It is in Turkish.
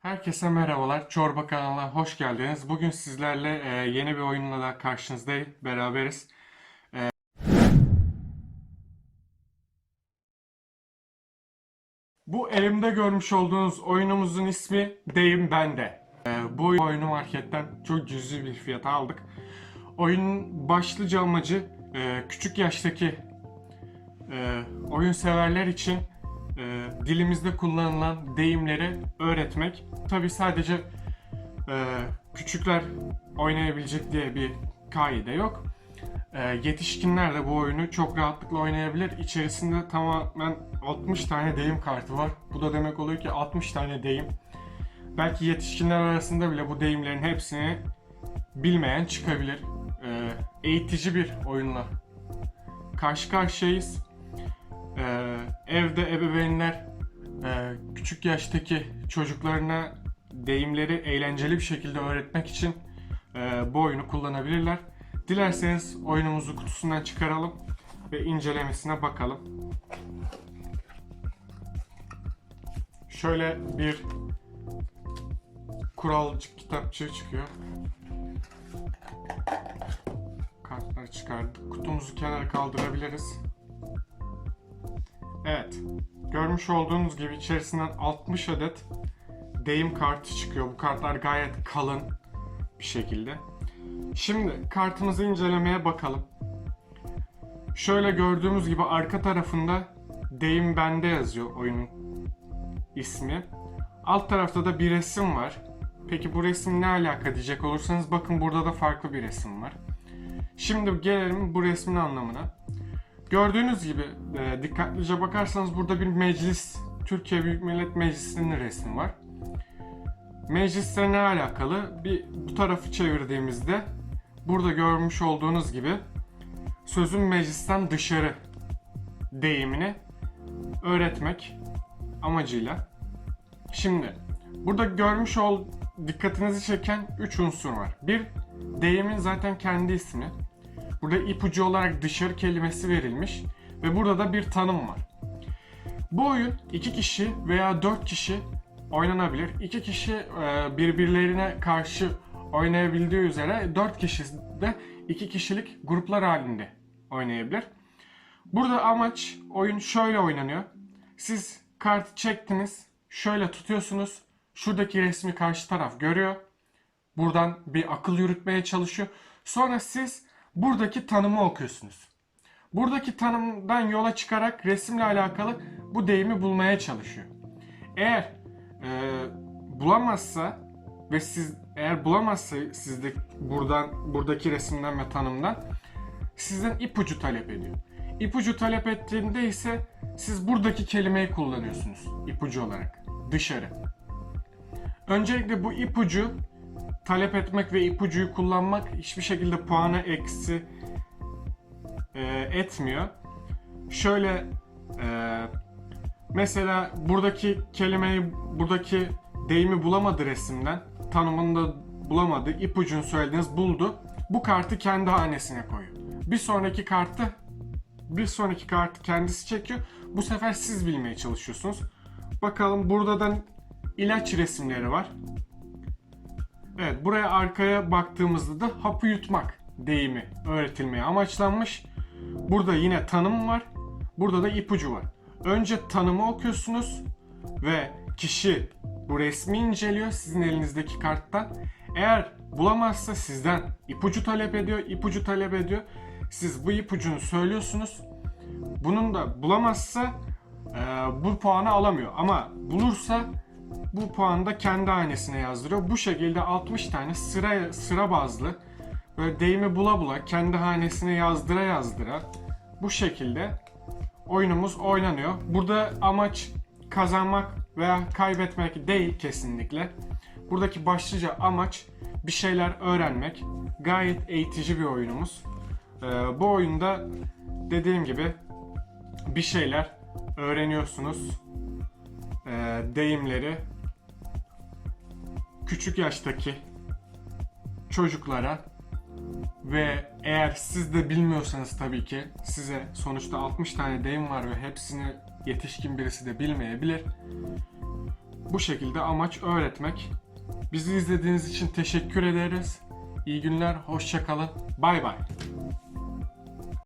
Herkese merhabalar. Çorba kanalına hoş geldiniz. Bugün sizlerle e, yeni bir oyunla da karşınızdayım. Beraberiz. E, bu elimde görmüş olduğunuz oyunumuzun ismi Deyim Bende. E, bu oyunu marketten çok cüzi bir fiyata aldık. Oyunun başlıca amacı küçük yaştaki oyun severler için e, dilimizde kullanılan deyimleri öğretmek. Tabi sadece e, küçükler oynayabilecek diye bir kaide yok. E, yetişkinler de bu oyunu çok rahatlıkla oynayabilir. İçerisinde tamamen 60 tane deyim kartı var. Bu da demek oluyor ki 60 tane deyim. Belki yetişkinler arasında bile bu deyimlerin hepsini bilmeyen çıkabilir. E, eğitici bir oyunla karşı karşıyayız. Evde ebeveynler e, küçük yaştaki çocuklarına deyimleri eğlenceli bir şekilde öğretmek için e, bu oyunu kullanabilirler. Dilerseniz oyunumuzu kutusundan çıkaralım ve incelemesine bakalım. Şöyle bir kuralcık kitapçığı çıkıyor. Kartları çıkardık. Kutumuzu kenara kaldırabiliriz. Evet. Görmüş olduğunuz gibi içerisinden 60 adet deyim kartı çıkıyor. Bu kartlar gayet kalın bir şekilde. Şimdi kartımızı incelemeye bakalım. Şöyle gördüğümüz gibi arka tarafında deyim bende yazıyor oyunun ismi. Alt tarafta da bir resim var. Peki bu resim ne alaka diyecek olursanız bakın burada da farklı bir resim var. Şimdi gelelim bu resmin anlamına. Gördüğünüz gibi e, dikkatlice bakarsanız burada bir meclis, Türkiye Büyük Millet Meclisi'nin resmi var. Meclisle ne alakalı? Bir bu tarafı çevirdiğimizde burada görmüş olduğunuz gibi sözün meclisten dışarı deyimini öğretmek amacıyla. Şimdi burada görmüş ol dikkatinizi çeken 3 unsur var. Bir deyimin zaten kendi ismi. Burada ipucu olarak dışarı kelimesi verilmiş ve burada da bir tanım var. Bu oyun iki kişi veya dört kişi oynanabilir. İki kişi e, birbirlerine karşı oynayabildiği üzere dört kişi de iki kişilik gruplar halinde oynayabilir. Burada amaç oyun şöyle oynanıyor. Siz kartı çektiniz, şöyle tutuyorsunuz. Şuradaki resmi karşı taraf görüyor. Buradan bir akıl yürütmeye çalışıyor. Sonra siz buradaki tanımı okuyorsunuz. Buradaki tanımdan yola çıkarak resimle alakalı bu deyimi bulmaya çalışıyor. Eğer e, bulamazsa ve siz eğer bulamazsa sizde buradan buradaki resimden ve tanımdan sizden ipucu talep ediyor. İpucu talep ettiğinde ise siz buradaki kelimeyi kullanıyorsunuz ipucu olarak dışarı. Öncelikle bu ipucu talep etmek ve ipucuyu kullanmak hiçbir şekilde puana eksi e, etmiyor. Şöyle e, mesela buradaki kelimeyi, buradaki deyimi bulamadı resimden, tanımını da bulamadı, ipucunu söylediğiniz buldu. Bu kartı kendi hanesine koyuyor. Bir sonraki kartı bir sonraki kartı kendisi çekiyor. Bu sefer siz bilmeye çalışıyorsunuz. Bakalım burada da ilaç resimleri var. Evet buraya arkaya baktığımızda da hapı yutmak deyimi öğretilmeye amaçlanmış. Burada yine tanım var. Burada da ipucu var. Önce tanımı okuyorsunuz ve kişi bu resmi inceliyor sizin elinizdeki karttan. Eğer bulamazsa sizden ipucu talep ediyor, ipucu talep ediyor. Siz bu ipucunu söylüyorsunuz. Bunun da bulamazsa e, bu puanı alamıyor. Ama bulursa bu puanı da kendi hanesine yazdırıyor. Bu şekilde 60 tane sıra sıra bazlı böyle deyimi bula bula kendi hanesine yazdıra yazdıra bu şekilde oyunumuz oynanıyor. Burada amaç kazanmak veya kaybetmek değil kesinlikle. Buradaki başlıca amaç bir şeyler öğrenmek. Gayet eğitici bir oyunumuz. Ee, bu oyunda dediğim gibi bir şeyler öğreniyorsunuz. Ee, deyimleri küçük yaştaki çocuklara ve eğer siz de bilmiyorsanız tabii ki size sonuçta 60 tane deyim var ve hepsini yetişkin birisi de bilmeyebilir. Bu şekilde amaç öğretmek. Bizi izlediğiniz için teşekkür ederiz. İyi günler, hoşça kalın. Bay bay.